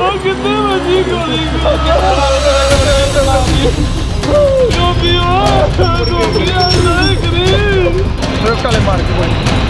ਉਹ ਕਿੰਨੇ ਵਜੀ ਗੋਲੀ ਗੋਪੀ ਉਹ ਗੋਪੀ ਆ ਨਹੀਂ ਕਰੀ ਸਵਿਫਟ ਵਾਲੇ ਮਾਰ ਕੇ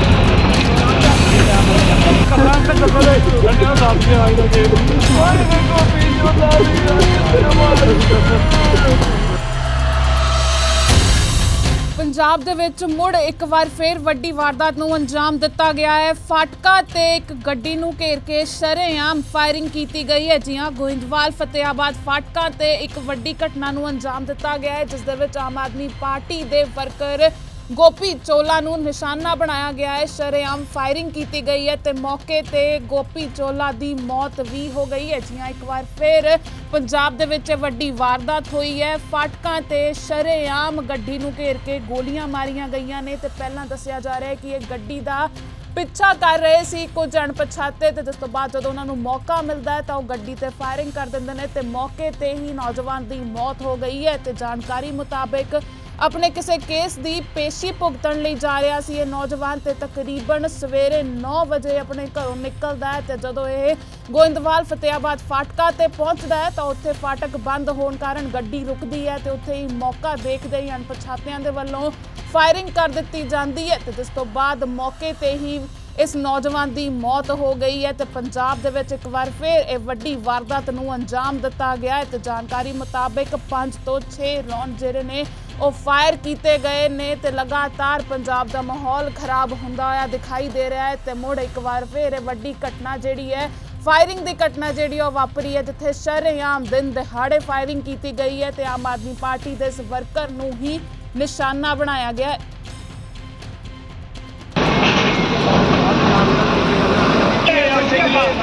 ਪੰਜਾਬ ਦੇ ਵਿੱਚ ਮੁੜ ਇੱਕ ਵਾਰ ਫੇਰ ਵੱਡੀ ਵਾਰਦਾਤ ਨੂੰ ਅੰਜਾਮ ਦਿੱਤਾ ਗਿਆ ਹੈ। ਫਾਟਕਾ ਤੇ ਇੱਕ ਗੱਡੀ ਨੂੰ ਘੇਰ ਕੇ ਸ਼ਰੇਆਮ ਫਾਇਰਿੰਗ ਕੀਤੀ ਗਈ ਹੈ। ਜੀ ਹਾਂ ਗੋਇੰਦਵਾਲ ਫਤਿਆਬਾਦ ਫਾਟਕਾ ਤੇ ਇੱਕ ਵੱਡੀ ਘਟਨਾ ਨੂੰ ਅੰਜਾਮ ਦਿੱਤਾ ਗਿਆ ਹੈ, ਜਿਸ ਦੇ ਵਿੱਚ ਆਮ ਆਦਮੀ ਪਾਰਟੀ ਦੇ ਵਰਕਰ ਗੋਪੀ ਚੋਲਾ ਨੂੰ ਨਿਸ਼ਾਨਾ ਬਣਾਇਆ ਗਿਆ ਹੈ। ਸ਼ਰੇਆਮ ਫਾਇਰਿੰਗ ਕੀਤੀ ਗਈ ਹੈ ਤੇ ਮੌਕੇ ਤੇ ਗੋਪੀ ਚੋਲਾ ਦੀ ਮੌਤ ਵੀ ਹੋ ਗਈ ਹੈ। ਜੀਆਂ ਇੱਕ ਵਾਰ ਫਿਰ ਪੰਜਾਬ ਦੇ ਵਿੱਚ ਇਹ ਵੱਡੀ ਵਾਰਦਾਤ ਹੋਈ ਹੈ। ਫਾਟਕਾਂ ਤੇ ਸ਼ਰੇਆਮ ਗੱਡੀ ਨੂੰ ਘੇਰ ਕੇ ਗੋਲੀਆਂ ਮਾਰੀਆਂ ਗਈਆਂ ਨੇ ਤੇ ਪਹਿਲਾਂ ਦੱਸਿਆ ਜਾ ਰਿਹਾ ਹੈ ਕਿ ਇਹ ਗੱਡੀ ਦਾ ਪਿੱਛਾ ਕਰ ਰਹੇ ਸੀ ਕੁਝ ਅਣਪਛਾਤੇ ਤੇ ਜਿਸ ਤੋਂ ਬਾਅਦ ਜਦੋਂ ਉਹਨਾਂ ਨੂੰ ਮੌਕਾ ਮਿਲਦਾ ਹੈ ਤਾਂ ਉਹ ਗੱਡੀ ਤੇ ਫਾਇਰਿੰਗ ਕਰ ਦਿੰਦੇ ਨੇ ਤੇ ਮੌਕੇ ਤੇ ਹੀ ਨੌਜਵਾਨ ਦੀ ਮੌਤ ਹੋ ਗਈ ਹੈ ਤੇ ਜਾਣਕਾਰੀ ਮੁਤਾਬਕ ਆਪਣੇ ਕਿਸੇ ਕੇਸ ਦੀ ਪੇਸ਼ੀ ਭੁਗਤਣ ਲਈ ਜਾ ਰਿਹਾ ਸੀ। ਇਹ ਨੌਜਵਾਨ ਤੇ ਤਕਰੀਬਨ ਸਵੇਰੇ 9 ਵਜੇ ਆਪਣੇ ਘਰੋਂ ਨਿਕਲਦਾ ਹੈ ਤੇ ਜਦੋਂ ਇਹ ਗੋਇੰਦਵਾਲ ਫਤਿਆਬਾਦ ਫਾਟਕਾ ਤੇ ਪਹੁੰਚਦਾ ਹੈ ਤਾਂ ਉੱਥੇ ਫਾਟਕ ਬੰਦ ਹੋਣ ਕਾਰਨ ਗੱਡੀ ਰੁਕਦੀ ਹੈ ਤੇ ਉੱਥੇ ਹੀ ਮੌਕਾ ਦੇਖਦੇ ਹੀ ਅਣਪਛਾਤਿਆਂ ਦੇ ਵੱਲੋਂ ਫਾਇਰਿੰਗ ਕਰ ਦਿੱਤੀ ਜਾਂਦੀ ਹੈ ਤੇ ਜਿਸ ਤੋਂ ਬਾਅਦ ਮੌਕੇ ਤੇ ਹੀ ਇਸ ਨੌਜਵਾਨ ਦੀ ਮੌਤ ਹੋ ਗਈ ਹੈ ਤੇ ਪੰਜਾਬ ਦੇ ਵਿੱਚ ਇੱਕ ਵਾਰ ਫਿਰ ਇਹ ਵੱਡੀ ਵਾਰਦਾਤ ਨੂੰ ਅੰਜਾਮ ਦਿੱਤਾ ਗਿਆ ਹੈ ਤੇ ਜਾਣਕਾਰੀ ਮੁਤਾਬਕ 5 ਤੋਂ 6 ਰੌਂਡ ਜਿਹੜੇ ਨੇ ਉਹ ਫਾਇਰ ਕੀਤੇ ਗਏ ਨੇ ਤੇ ਲਗਾਤਾਰ ਪੰਜਾਬ ਦਾ ਮਾਹੌਲ ਖਰਾਬ ਹੁੰਦਾ ਹੋਇਆ ਦਿਖਾਈ ਦੇ ਰਿਹਾ ਹੈ ਤੇ ਮੁੜ ਇੱਕ ਵਾਰ ਫਿਰ ਇਹ ਵੱਡੀ ਘਟਨਾ ਜਿਹੜੀ ਹੈ ਫਾਇਰਿੰਗ ਦੀ ਘਟਨਾ ਜਿਹੜੀ ਉਹ ਵਾਪਰੀ ਹੈ, ਜਿੱਥੇ ਸ਼ਰੇਆਮ ਦਿਨ ਦਿਹਾੜੇ ਫਾਇਰਿੰਗ ਕੀਤੀ ਗਈ ਹੈ ਤੇ ਆਮ ਆਦਮੀ ਪਾਰਟੀ ਦੇ ਇਸ ਵਰਕਰ ਨੂੰ ਹੀ ਨਿਸ਼ਾਨਾ ਬਣਾਇਆ ਗਿਆ ਹੈ।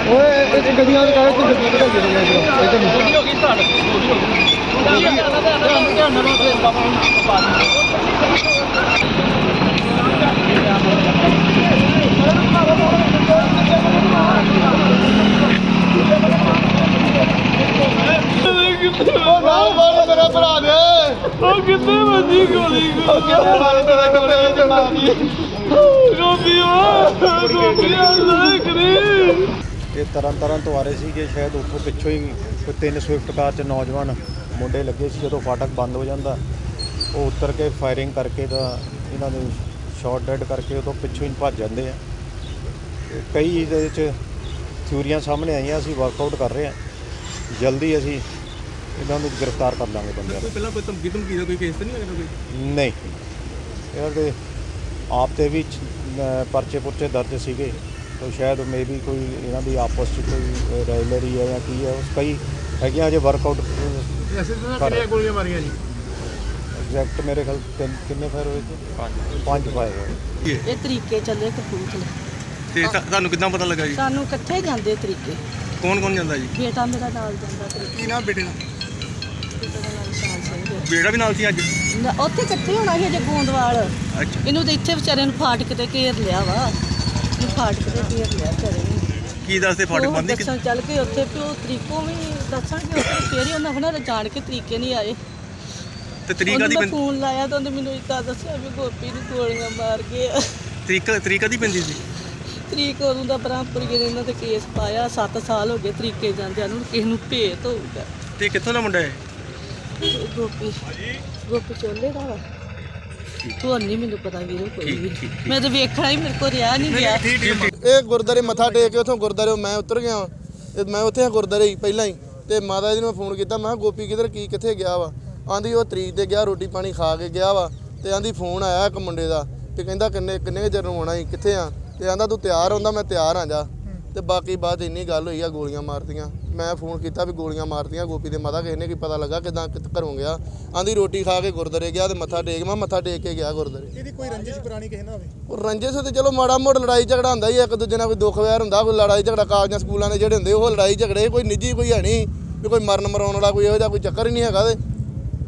ਓਏ, ਇਹ ਗੱਡੀਆਂ ਦੇ ਕਾਗਜ਼ ਤੇ ਗੱਡੀਆਂ ਦੇ ਦੇ ਇਹ ਤਾਂ ਉਹ ਨਾਲ ਮਾਰ ਮੇਰਾ ਉਹ ਕਿੰਨੇ ਵਜੀ ਤੇਰੇ ਕੱਪੜੇ ਵਿੱਚ ਮਾਰੀ ਗੋਪੀ ਉਹ ਗੋਪੀ ਆ ਕਰੀ ਇਹ ਤਰਨ ਤਰਨ ਤੋਂ ਆ ਰਹੇ ਸੀਗੇ, ਸ਼ਾਇਦ ਉੱਥੋਂ ਪਿੱਛੋਂ ਹੀ ਕੋਈ ਤਿੰਨ ਸਵਿਫਟ ਕਾਰ 'ਚ ਨੌਜਵਾਨ ਮੁੰਡੇ ਲੱਗੇ ਸੀ ਜਦੋਂ ਫਾਟਕ ਬੰਦ ਹੋ ਜਾਂਦਾ ਉਹ ਉਤਰ ਕੇ ਫਾਇਰਿੰਗ ਕਰਕੇ ਤਾਂ ਇਹਨਾਂ ਦੇ ਸ਼ਾਟ ਡੈਡ ਕਰਕੇ ਉਹ ਤੋਂ ਪਿੱਛੋਂ ਹੀ ਭੱਜ ਜਾਂਦੇ ਆ। ਕਈ ਇਹਦੇ ਵਿੱਚ ਥਿਊਰੀਆਂ ਸਾਹਮਣੇ ਆਈਆਂ ਅਸੀਂ ਵਰਕਆਊਟ ਕਰ ਰਹੇ ਹਾਂ ਜਲਦੀ ਅਸੀਂ ਇਹਨਾਂ ਨੂੰ ਗ੍ਰਿਫਤਾਰ ਕਰ ਲਾਂਗੇ ਬੰਦਿਆਂ ਨੂੰ। ਪਹਿਲਾਂ ਕੋਈ ਧਮਕੀ ਧਮਕੀ ਦਾ ਕੋਈ ਕੇਸ ਤਾਂ ਨਹੀਂ ਹੈਗਾ ਕੋਈ? ਨਹੀਂ। ਇਹਨਾਂ ਦੇ ਆਪ ਤੇ ਵੀ ਪਰਚੇ ਪੁਰਚੇ ਦਰਜ ਸੀਗੇ ਤਾਂ ਸ਼ਾਇਦ ਮੇਬੀ ਕੋਈ ਇਹਨਾਂ ਦੀ ਆਪਸ ਚ ਕੋਈ ਰਾਇਲਰੀ ਹੈ ਜਾਂ ਕੀ ਹੈ ਉਸ ਕਈ ਹੈਗੀਆਂ ਅਜੇ ਵਰਕਆਊਟ ਐਸੇ ਤਾਂ ਕਿਹੜੀਆਂ ਗੋਲੀਆਂ ਮਾਰੀਆਂ ਜੀ? ਐਗਜ਼ੈਕਟ ਮੇਰੇ ਖਿਆਲ ਤਿੰਨ ਕਿੰਨੇ ਫਾਇਰ ਹੋਏ ਸੀ? ਪੰਜ। ਪੰਜ ਫਾਇਰ ਹੋਏ। ਇਹ ਤਰੀਕੇ ਚੱਲੇ ਕਪੂਰਥਲੇ ਤੇ ਤੁਹਾ- ਤੁਹਾਨੂੰ ਕਿੱਦਾਂ ਪਤਾ ਲੱਗਾ ਜੀ? ਸਾਨੂੰ ਇਕੱਠੇ ਜਾਂਦੇ ਤਰੀਕੇ। ਕੌਣ ਕੌਣ ਜਾਂਦਾ ਜੀ? ਬੇਟਾ ਮੇਰਾ ਨਾਲ ਜਾਂਦਾ ਤਰੀਕੇ। ਕੀ ਨਾਮ ਬੇਟੇ ਦਾ? ਬੇਟੇ ਦਾ ਨਾਮ ਸ਼ਾਨ ਸਿੰਘ ਹੈ। ਬੇੜਾ ਵੀ ਨਾਲ ਸੀ ਅੱਜ? ਨਾ, ਉੱਥੇ ਇਕੱਠੇ ਹੋਣਾ ਸੀ ਅਜੇ ਗੋਂਦਵਾਲ। ਅੱਛਾ। ਇਹਨੂੰ ਤਾਂ ਇੱਥੇ ਵਿਚਾਰੇ ਨੂੰ ਫਾਟਕ ਤੇ ਘੇਰ ਲਿਆ ਵਾ। ਇਹਨੂੰ ਫਾਟਕ ਤੇ ਘੇਰ ਲਿਆ ਵਿਚਾਰੇ ਨੂੰ ਕੀ ਦੱਸਦੇ ਫਾਟਕ ਉਹ ਬੰਦ? ਦੱਸਣ ਚੱਲ ਕੇ ਉੱਥੇ ਵੀ ਉਹ ਤਰੀਕੋਂ ਵੀ ਦੱਸਣਗੇ ਉੱਥੇ ਫੇਰ ਹੀ ਉਹਨਾਂ ਹੋਣਾ ਜਾਣ ਕੇ ਤਰੀਕੇ ਨਹੀਂ ਆਏ। ਤੇ ਤਰੀਕਾ ਉਹਨੂੰ ਦੀ ਮੈਂ ਫੋਨ ਲਾਇਆ ਤਾਂ ਉਹਨੇ ਮੈਨੂੰ ਇੱਦਾਂ ਦੱਸਿਆ ਵੀ ਗੋਪੀ ਨੂੰ ਗੋਲੀਆਂ ਮਾਰ ਗਏ ਆ। ਤਰੀਕਾ ਤਰੀਕਾ ਦੀ ਪੈਂਦੀ ਸੀ? ਤਰੀਕ ਉਦੋਂ ਦਾ ਬ੍ਰਹਮਪੁਰੀ ਨੇ ਇਹਨਾਂ ਤੇ ਕੇਸ ਪਾਇਆ 7 ਸਾਲ ਹੋ ਗਏ ਤਰੀਕੇ ਜਾਂਦਿਆਂ ਨੂੰ ਕਿਸੇ ਨੂੰ ਭੇਤ ਹੋਊਗਾ। ਤੇ ਕਿੱਥੋਂ ਦਾ ਮੁੰਡਾ ਹੈ? ਗੋਪੀ ਗੋਪੀ ਚੋਲੇ ਦਾ ਵਾ। ਤੂੰ ਨਹੀਂ ਮੈਨੂੰ ਪਤਾ ਵੀਰੋ ਕੋਈ ਵੀ। ਮੈਂ ਤਾਂ ਵੇਖਣਾ ਹੀ ਮੇਰੇ ਕੋਲ ਰਿਹਾ ਨਹੀਂ ਗਿਆ। ਠੀਕ ਠੀਕ ਠੀਕ। ਇਹ ਗੁਰਦਾਰੇ ਮੱਥਾ ਟੇਕ ਕੇ ਉਥੋਂ ਗੁਰਦਾਰੇ ਮੈਂ ਉਤਰ ਗਿਆ ਵਾਂ। ਤੇ ਮੈਂ ਉੱਥੇ ਗੁਰਦਾਰੇ ਹੀ ਪਹਿਲਾਂ ਹੀ। ਤੇ ਮਾਤਾ ਜੀ ਨੂੰ ਮੈਂ ਫੋਨ ਕੀਤਾ ਮੈਂ ਕਿਹਾ ਗੋਪੀ ਕਿਧਰ ਕੀ ਕਿੱਥੇ ਗਿਆ ਵਾ? ਆਂਦੀ ਉਹ ਤਰੀਕ ਤੇ ਗਿਆ ਰੋਟੀ ਪਾਣੀ ਖਾ ਕੇ ਗਿਆ ਵਾ। ਤੇ ਆਂਦੀ ਫੋਨ ਆਇਆ ਇੱਕ ਮੁੰਡੇ ਦਾ। ਤੇ ਕਹਿੰਦਾ ਕਿੰਨੇ ਕਿੰਨੇ ਕੁ ਚਿਰ ਨੂੰ ਆਉਣਾ ਸੀ ਕਿੱਥੇ ਆ? ਤੇ ਆਂਦਾ ਤੂੰ ਤਿਆਰ ਹੁੰਦਾ ਮੈਂ ਤਿਆਰ ਆ ਜਾ। ਤੇ ਬਾਕੀ ਬਾਤ ਇੰਨੀ ਗੱਲ ਹੋਈ ਆ ਗੋਲੀਆਂ ਮਾਰਤੀਆਂ। ਮੈਂ ਫੋਨ ਕੀਤਾ ਵੀ ਗੋਲੀਆਂ ਮਾਰਤੀਆਂ ਗੋਪੀ ਦੇ ਮਾਤਾ ਕਿਸੇ ਨੇ ਕੀ ਪਤਾ ਲੱਗਾ ਕਿਦਾਂ ਘਰੋਂ ਗਿਆ। ਆਂਦੀ ਰੋਟੀ ਖਾ ਕੇ ਗੁਰਦਾਰੇ ਗਿਆ ਤੇ ਮੱਥਾ ਟੇਕ ਮੈਂ ਮੱਥਾ ਟੇਕ ਕੇ ਗਿਆ ਗੁਰਦਾਰੇ ਇਹਦੀ ਕੋਈ ਰੰਜਿਸ਼ ਪੁਰਾਣੀ ਕਿਸੇ ਨਾਲ ਹੋਵੇ? ਉਹ ਰੰਜਿਸ਼ ਤੇ ਚਲੋ ਮਾੜਾ ਮੋੜ ਲੜਾਈ ਝਗੜਾ ਹੁੰਦਾ ਹੀ ਇੱਕ ਦੂਜੇ ਨਾਲ ਕੋਈ ਦੁੱਖ ਵੈਰ ਹੁੰਦਾ ਕੋਈ ਲੜਾਈ ਝਗੜਾ ਕਾਲਜਾਂ ਸਕੂਲਾਂ ਦੇ ਜਿਹੜੇ ਹੁੰਦੇ ਉਹ ਲੜਾਈ ਝਗੜੇ ਕੋਈ ਨਿੱਜੀ ਕੋਈ ਹੈ ਨਹੀਂ ਵੀ ਕੋਈ ਮਰਨ ਮਰਾਉਣ ਵਾਲਾ ਕੋਈ ਇਹੋ ਜਿਹਾ ਕੋਈ ਚੱਕਰ ਹੀ ਨਹੀਂ ਹੈਗਾ ਤੇ।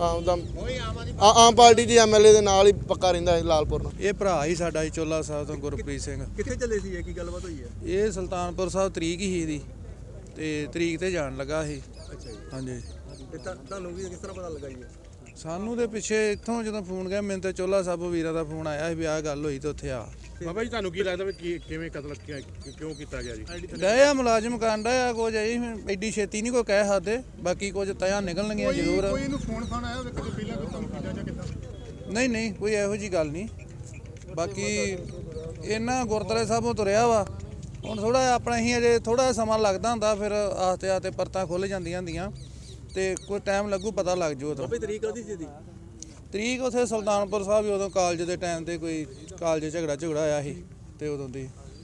ਆਮ ਦਾ ਆ- ਆਮ ਪਾਰਟੀ ਦੇ ਐਮਐਲਏ ਦੇ ਨਾਲ ਹੀ ਪੱਕਾ ਰਹਿੰਦਾ ਹੈ ਲਾਲਪੁਰ ਨਾਲ ਇਹ ਭਰਾ ਹੀ ਸਾਡਾ ਜੀ ਚੋਲਾ ਸਾਹਿਬ ਤੋਂ ਗੁਰਪ੍ਰੀਤ ਸਿੰਘ। ਕਿੱਥੇ ਚੱਲੇ ਸੀ ਇਹ? ਕੀ ਗੱਲਬਾਤ ਹੋਈ ਹੈ? ਇਹ ਸੁਲਤਾਨਪੁਰ ਸਾਹਿਬ ਤਰੀਕ ਹੀ ਇਹਦੀ ਤੇ ਤਰੀਕ ਤੇ ਜਾਣ ਲੱਗਾ ਸੀ। ਅੱਛਾ ਜੀ। ਹਾਂਜੀ। ਤੇ ਤੁਹਾ- ਤੁਹਾਨੂੰ ਵੀ ਕਿਸ ਤਰ੍ਹਾਂ ਪਤਾ ਲੱਗਾ ਜੀ? ਇਹ? ਸਾਨੂੰ ਦੇ ਪਿੱਛੇ ਇੱਥੋਂ ਜਦੋਂ ਫੋਨ ਗਿਆ ਮੈਨੂੰ ਤੇ ਚੋਲਾ ਸਾਹਿਬ ਵੀਰਾਂ ਦਾ ਫੋਨ ਆਇਆ ਸੀ ਵੀ ਆਹ ਗੱਲ ਹੋਈ ਤੇ ਉੱਥੇ ਆ। ਬਾਬਾ ਜੀ ਤੁਹਾਨੂੰ ਕੀ ਲੱਗਦਾ ਵੀ ਕੀ- ਕਿਵੇਂ ਕਤਲ ਕਿਆ- ਕਿਉਂ ਕੀਤਾ ਗਿਆ ਜੀ? ਡਏ ਆ ਮੁਲਾਜ਼ਮ ਕਾਂਡਾ ਆ ਕੁਝ ਐ ਐਡੀ ਛੇਤੀ ਨਹੀਂ ਕੋਈ ਕਹਿ ਸਕਦੇ। ਬਾਕੀ ਕੁਝ ਤਿਆ ਨਿਕਲਣਗੀਆਂ ਜ਼ਰੂਰ। ਇਹਨੂੰ ਫੋਨ ਫਾਨ ਆਇਆ ਕਦੇ ਪਹਿਲਾਂ ਕੋਈ ਤੁਹਾਨੂੰ ਕੀਤਾ ਜਾਂ ਕਿੱਦਾਂ? ਨਹੀਂ ਨਹੀਂ ਕੋਈ ਇਹੋ ਜੀ ਗੱਲ ਨਹੀਂ। ਬਾਕੀ ਇਹਨਾਂ ਗੁਰਦੁਆਰੇ ਸਾਹਿਬੋਂ ਤੁਰਿਆ ਵਾ। ਹੁਣ ਥੋੜਾ ਆਪਣਾ ਹੀ ਅਜੇ ਥੋੜਾ ਸਮਾਂ ਲੱਗਦਾ ਹੁੰਦਾ ਫਿਰ ਆਸਤੇ ਆਸਤੇ ਪਰਤਾਂ ਖੁੱਲ ਜਾਂਦੀਆਂ ਹੁੰਦੀਆਂ। ਤੇ ਕੋਈ ਟਾਈਮ ਲੱਗੂ ਪਤਾ ਲੱਗ ਜੂ ਉਦੋਂ। ਬਾਬੇ ਤਰੀਕ ਕਦੀ ਸੀ ਦੀ ਤਰੀਕ ਉਥੇ ਸੁਲਤਾਨਪੁਰ ਸਾਹਿਬ ਹੀ ਉਦੋਂ ਕਾਲਜ ਦੇ ਟਾਈਮ ਤੇ ਕੋਈ ਕਾਲਜ ਝਗੜਾ ਝਗੜਾ ਆਇਆ ਸੀ ਤੇ ਉਦੋਂ ਦੀ।